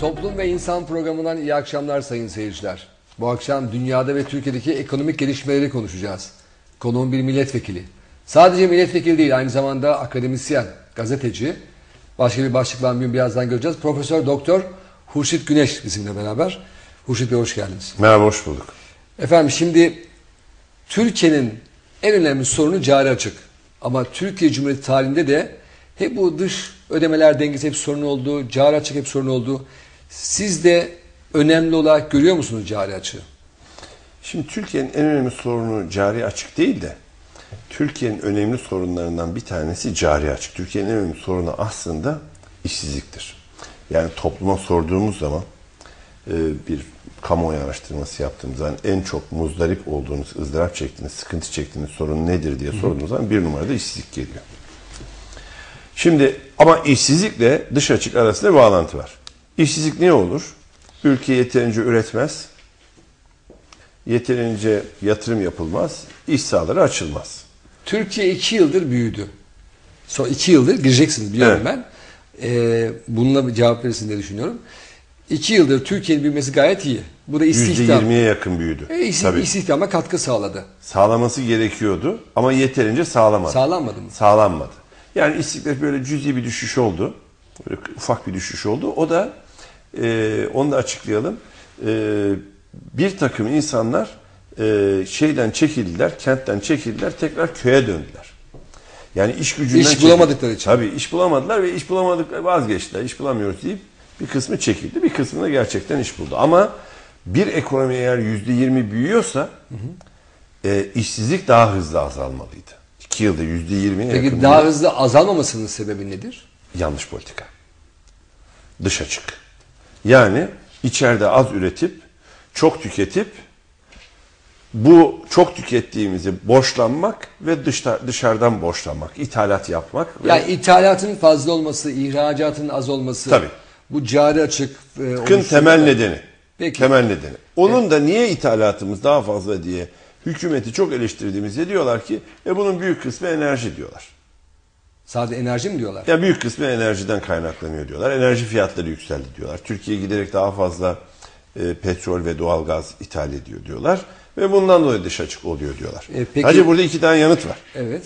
Toplum ve İnsan programından iyi akşamlar sayın seyirciler. Bu akşam dünyada ve Türkiye'deki ekonomik gelişmeleri konuşacağız. Konuğum bir milletvekili. Sadece milletvekili değil aynı zamanda akademisyen, gazeteci. Başka bir başlık var mı birazdan göreceğiz. Profesör Doktor Hurşit Güneş bizimle beraber. Hurşit Bey hoş geldiniz. Merhaba hoş bulduk. Efendim şimdi Türkiye'nin en önemli sorunu cari açık. Ama Türkiye Cumhuriyeti tarihinde de hep bu dış ödemeler dengesi hep sorun oldu, cari açık hep sorun oldu. Siz de önemli olarak görüyor musunuz cari açığı? Şimdi Türkiye'nin en önemli sorunu cari açık değil de Türkiye'nin önemli sorunlarından bir tanesi cari açık. Türkiye'nin en önemli sorunu aslında işsizliktir. Yani topluma sorduğumuz zaman e, bir kamuoyu araştırması yaptığımız zaman en çok muzdarip olduğunuz, ızdırap çektiğiniz, sıkıntı çektiğiniz sorun nedir diye sorduğumuz zaman bir numarada işsizlik geliyor. Şimdi ama işsizlikle dış açık arasında bir bağlantı var. İşsizlik ne olur? Ülke yeterince üretmez, yeterince yatırım yapılmaz, iş sahaları açılmaz. Türkiye iki yıldır büyüdü. Son iki yıldır gireceksiniz biliyorum Evet. ben. Ee, bununla cevap verirsin diye düşünüyorum. İki yıldır Türkiye'nin büyümesi gayet iyi. Bu da istihdam. %20'ye yakın büyüdü. E, isti- Tabii. istihdama katkı sağladı. Sağlaması gerekiyordu ama yeterince sağlamadı. Sağlanmadı mı? Sağlanmadı. Yani istiklal böyle cüzi bir düşüş oldu. Böyle ufak bir düşüş oldu. O da e, onu da açıklayalım. E, bir takım insanlar e, şeyden çekildiler, kentten çekildiler, tekrar köye döndüler. Yani iş gücünden İş bulamadıkları için. Tabii iş bulamadılar ve iş bulamadıkları vazgeçtiler. İş bulamıyoruz deyip bir kısmı çekildi. Bir kısmı da gerçekten iş buldu. Ama bir ekonomi eğer yüzde yirmi büyüyorsa e, işsizlik daha hızlı azalmalıydı. İki yılda yüzde yirmiye yakın. Peki daha bir hızlı azalmamasının sebebi nedir? yanlış politika. Dış açık. Yani içeride az üretip çok tüketip bu çok tükettiğimizi borçlanmak ve dışta, dışarıdan borçlanmak, ithalat yapmak. Ve Yani ithalatın fazla olması, ihracatın az olması. Tabii. Bu cari açık. E, oluşturma- temel nedeni. Peki. Temel nedeni. Onun da niye ithalatımız daha fazla diye hükümeti çok eleştirdiğimizde diyorlar ki e bunun büyük kısmı enerji diyorlar. Sadece enerji mi diyorlar? Ya büyük kısmı enerjiden kaynaklanıyor diyorlar. Enerji fiyatları yükseldi diyorlar. Türkiye giderek daha fazla e, petrol ve doğalgaz ithal ediyor diyorlar. Ve bundan dolayı dış açık oluyor diyorlar. E, peki- Sadece burada iki tane yanıt var. Evet.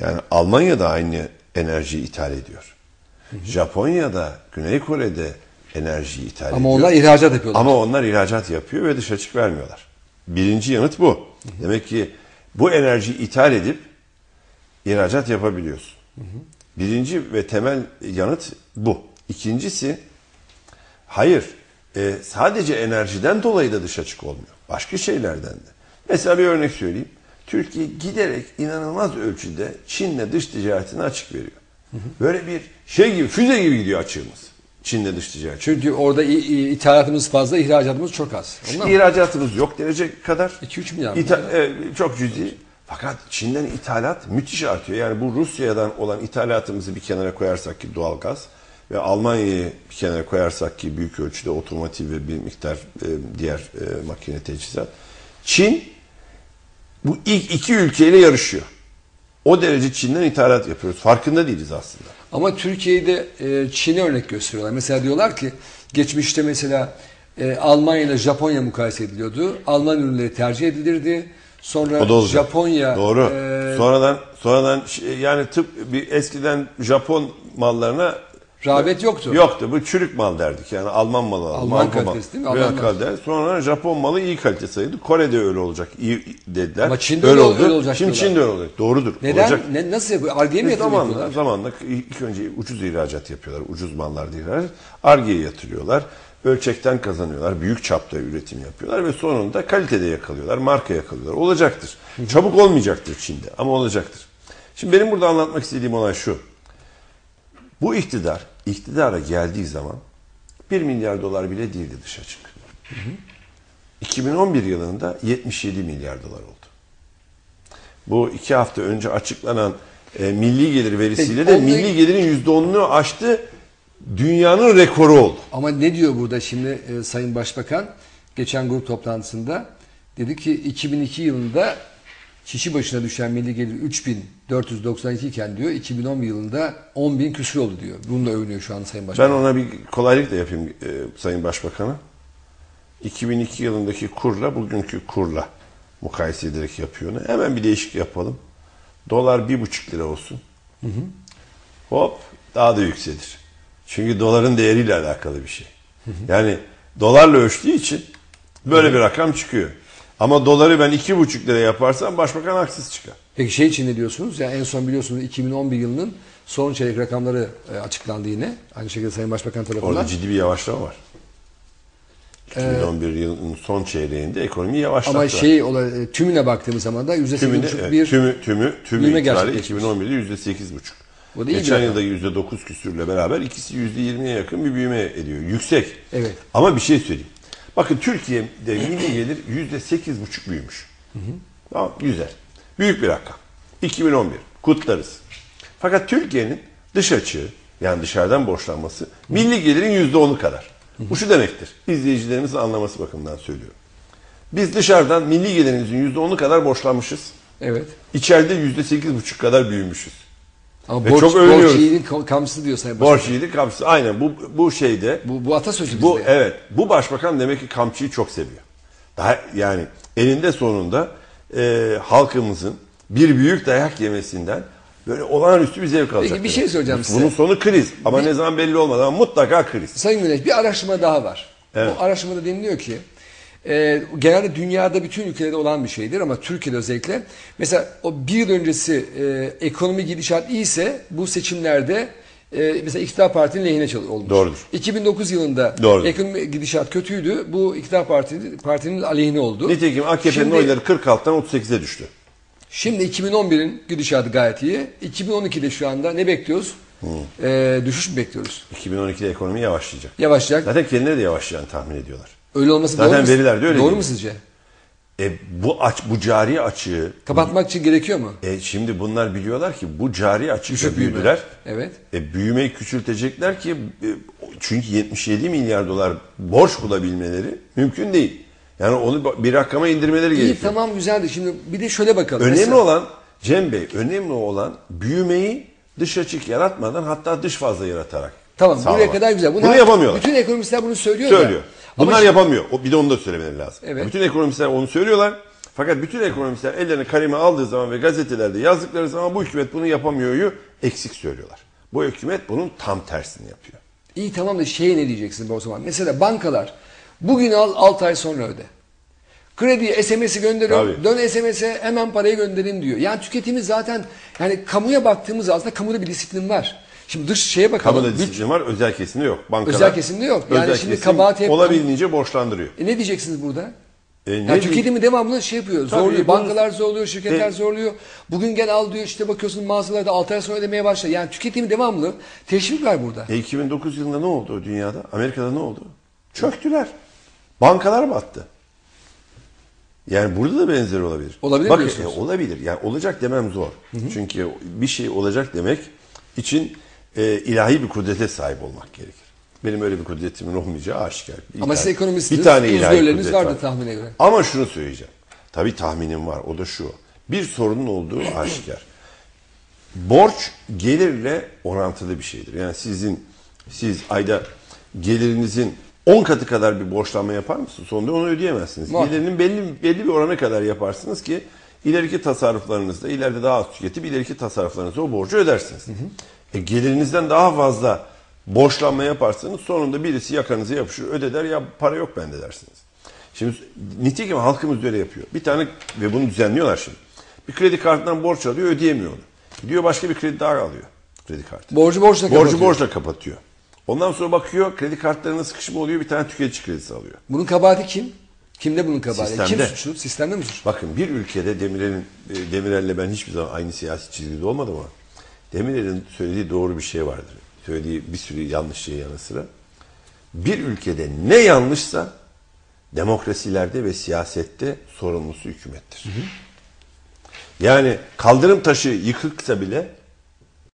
Yani Almanya da aynı enerjiyi ithal ediyor. Japonya da Güney Kore'de enerjiyi ithal ediyor. Ama onlar ihracat yapıyorlar. Ama onlar ihracat yapıyor ve dış açık vermiyorlar. Birinci yanıt bu. Demek ki bu enerjiyi ithal edip ihracat yapabiliyorsun. Birinci ve temel yanıt bu. İkincisi hayır e, sadece enerjiden dolayı da dış açık olmuyor. Başka şeylerden de. Mesela bir örnek söyleyeyim. Türkiye giderek inanılmaz ölçüde Çin'le dış ticaretine açık veriyor. Böyle bir şey gibi füze gibi gidiyor açığımız. Çin'le dış ticaret. Çünkü orada ithalatımız fazla, ihracatımız çok az. Ondan mı? İhracatımız yok derece kadar. 2-3 milyar mı? İtha- e, çok cüzi. Fakat Çin'den ithalat müthiş artıyor. Yani bu Rusya'dan olan ithalatımızı bir kenara koyarsak ki doğalgaz ve Almanya'yı bir kenara koyarsak ki büyük ölçüde otomotiv ve bir miktar e, diğer e, makine teçhizat. Çin bu ilk iki ülkeyle yarışıyor. O derece Çin'den ithalat yapıyoruz. Farkında değiliz aslında. Ama Türkiye'de e, Çin'e örnek gösteriyorlar. Mesela diyorlar ki geçmişte mesela e, Almanya ile Japonya mukayese ediliyordu. Alman ürünleri tercih edilirdi. Sonra O da olacak. Japonya Doğru. e, sonradan sonradan yani tıp bir eskiden Japon mallarına rağbet yoktu. Yoktu. Bu çürük mal derdik. Yani Alman malı. Alman Marka kalitesi değil mi? Alman kalite. Sonra Japon malı iyi kalite sayıldı. Kore'de öyle olacak. iyi dediler. Ama Çin'de öyle- öyle olacak Şimdi diyorlar. Çin'de öyle olacak. Doğrudur. Neden? Olacak. Ne, nasıl yapıyor? Arge'ye mi yatırım Zamanla, zamanla ilk önce ucuz ihracat yapıyorlar. Ucuz mallarda ihracat. Arge'ye yatırıyorlar. Ölçekten kazanıyorlar. Büyük çapta üretim yapıyorlar ve sonunda kalitede yakalıyorlar. Marka yakalıyorlar. Olacaktır. Çabuk olmayacaktır Çin'de ama olacaktır. Şimdi benim burada anlatmak istediğim olay şu. Bu iktidar iktidara geldiği zaman 1 milyar dolar bile değildi dış açık. 2011 yılında 77 milyar dolar oldu. Bu iki hafta önce açıklanan e, milli gelir verisiyle Peki, de milli gelirin %10'unu aştı. Dünyanın rekoru oldu. Ama ne diyor burada şimdi e, Sayın Başbakan? Geçen grup toplantısında dedi ki 2002 yılında kişi başına düşen milli gelir 3492 iken diyor 2011 yılında 10 bin küsur oldu diyor. Bunu da övünüyor şu an Sayın Başkan. Ben ona bir kolaylık da yapayım e, Sayın Başbakan'a. 2002 yılındaki kurla bugünkü kurla mukayese ederek yapıyor onu. Hemen bir değişik yapalım. Dolar bir buçuk lira olsun. Hop daha da yükselir. Çünkü doların değeriyle alakalı bir şey. Yani dolarla ölçtüğü için böyle bir rakam çıkıyor. Ama doları ben iki buçuk lira yaparsam başbakan haksız çıkar. Peki şey için ne diyorsunuz? Yani en son biliyorsunuz 2011 yılının son çeyrek rakamları e, açıklandı yine. Aynı şekilde Sayın Başbakan tarafından. Orada ciddi bir yavaşlama var. 2011 yılının son çeyreğinde ekonomi yavaşlattı. Ama şey e, tümüne baktığımız zaman da %8,5 Tümüne, evet, bir tümü, tümü, tümü itibariyle gerçekleşmiş. 2011'de yüzde sekiz buçuk. Bu da iyi Geçen yılda yüzde dokuz küsürle beraber ikisi yüzde yirmiye yakın bir büyüme ediyor. Yüksek. Evet. Ama bir şey söyleyeyim. Bakın Türkiye'de milli gelir yüzde sekiz buçuk büyümüş. Tamam güzel. Büyük bir rakam. 2011. Kutlarız. Fakat Türkiye'nin dış açığı yani dışarıdan borçlanması milli gelirin yüzde onu kadar. Bu şu demektir. İzleyicilerimizin anlaması bakımından söylüyorum. Biz dışarıdan milli gelirimizin yüzde onu kadar borçlanmışız. Evet. İçeride yüzde sekiz buçuk kadar büyümüşüz. Ama borç, çok borç övünüyoruz. yiğidin kam- kamçısı diyor Sayın Başbakan. Borç iyilik kapısı. Aynen bu bu şeyde Bu, bu atasözü bu bizde. evet bu başbakan demek ki kamçıyı çok seviyor. Daha yani elinde sonunda e, halkımızın bir büyük dayak yemesinden böyle olağanüstü bir zevk alacak. bir demek. şey soracağım size. Bunun sonu kriz ama ne zaman belli olmadı ama mutlaka kriz. Sayın Güneş bir araştırma daha var. Evet. O araştırmada deniliyor ki e, genelde dünyada bütün ülkelerde olan bir şeydir ama Türkiye'de özellikle mesela o bir yıl öncesi e, ekonomi gidişat iyiyse bu seçimlerde e, mesela iktidar partinin lehine olmuş. Doğrudur. 2009 yılında Doğrudur. ekonomi gidişat kötüydü. Bu iktidar partinin, partinin aleyhine oldu. Nitekim AKP'nin oyları 46'dan 38'e düştü. Şimdi 2011'in gidişatı gayet iyi. 2012'de şu anda ne bekliyoruz? E, düşüş mü bekliyoruz? 2012'de ekonomi yavaşlayacak. Yavaşlayacak. Zaten kendileri de yavaşlayacağını tahmin ediyorlar. Öyle olması Zaten doğru mu? veriler de öyle Doğru mu sizce? E, bu aç bu cari açığı Kapatmak için gerekiyor mu? e, şimdi bunlar biliyorlar ki bu cari açıkla Düşük büyüme. büyüdüler. Evet. E, büyümeyi küçültecekler ki e, çünkü 77 milyar dolar borç bulabilmeleri mümkün değil. Yani onu bir rakama indirmeleri İyi gerekiyor. tamam güzeldi. Şimdi bir de şöyle bakalım. Önemli Mesela- olan Cem Bey, önemli olan büyümeyi dış açık yaratmadan hatta dış fazla yaratarak Tamam sağlamak. buraya kadar güzel. Bunu yapamıyorlar. Bütün ekonomistler bunu söylüyor da. Söylüyor. Ama Bunlar şimdi- yapamıyor. O, bir de onu da söylemeleri lazım. Evet. Bütün ekonomistler onu söylüyorlar. Fakat bütün ekonomistler ellerine kaleme aldığı zaman ve gazetelerde yazdıkları zaman bu hükümet bunu yapamıyor'yu eksik söylüyorlar. Bu hükümet bunun tam tersini yapıyor. İyi tamam da şeye ne diyeceksin o zaman? Mesela bankalar bugün al 6 ay sonra öde. Krediye SMS'i gönderiyor. Tabii. Dön SMS'e hemen parayı gönderin diyor. Yani tüketimi zaten yani kamuya baktığımız aslında kamuda bir disiplin var. Şimdi dış şeye bakalım. Kamuda disiplin var, özel kesimde yok. Bankalar, Özel kesimde yok. Yani özel şimdi kesim kabahati hep- olabildiğince borçlandırıyor. E ne diyeceksiniz burada? E, ne yani diye- tüketimi devamlı şey yapıyor. Tabii, zorluyor. Bankalar zorluyor, şirketler E- zorluyor. Bugün gel al diyor işte bakıyorsun mağazalarda 6 ay sonra ödemeye başla. Yani tüketimi devamlı. Teşvik var burada. E 2009 yılında ne oldu o dünyada? Amerika'da ne oldu? Çöktüler. Bankalar battı. Yani burada da benzer olabilir. Olabilir diyorsunuz. e, olabilir. Yani olacak demem zor. Çünkü bir şey olacak demek için e, ilahi bir kudrete sahip olmak gerekir. Benim öyle bir kudretimin olmayacağı aşikar. Bir Ama tane- siz ekonomistsiniz. Bir tane ilahi kudret vardı var. tahmine göre. Ama şunu söyleyeceğim. Tabii tahminim var. O da şu. Bir sorunun olduğu aşikar. Borç gelirle orantılı bir şeydir. Yani sizin siz ayda gelirinizin 10 katı kadar bir borçlanma yapar mısınız? Sonunda onu ödeyemezsiniz. Muhakkak. Gelirinin belli belli bir orana kadar yaparsınız ki ileriki tasarruflarınızda ileride daha az tüketip ileriki tasarruflarınızda o borcu ödersiniz. E, gelirinizden daha fazla borçlanma yaparsanız sonunda birisi yakanıza yapışır ödeder ya para yok bende dersiniz. Şimdi nitekim halkımız böyle yapıyor. Bir tane ve bunu düzenliyorlar şimdi. Bir kredi kartından borç alıyor ödeyemiyor onu. Gidiyor başka bir kredi daha alıyor. Kredi kartı. Borcu borçla Borcu kapatıyor. borçla kapatıyor. Ondan sonra bakıyor kredi kartlarına sıkışma oluyor bir tane tüketici kredisi alıyor. Bunun kabahati kim? Kimde bunun kabahati? Sistemde. Kim suçlu? Sistemde mi suçlu? Bakın bir ülkede Demirel'in e, Demirel'le ben hiçbir zaman aynı siyasi çizgide olmadım ama Demirel'in söylediği doğru bir şey vardır. Söylediği bir sürü yanlış şey yanı sıra. Bir ülkede ne yanlışsa demokrasilerde ve siyasette sorumlusu hükümettir. Yani kaldırım taşı yıkıksa bile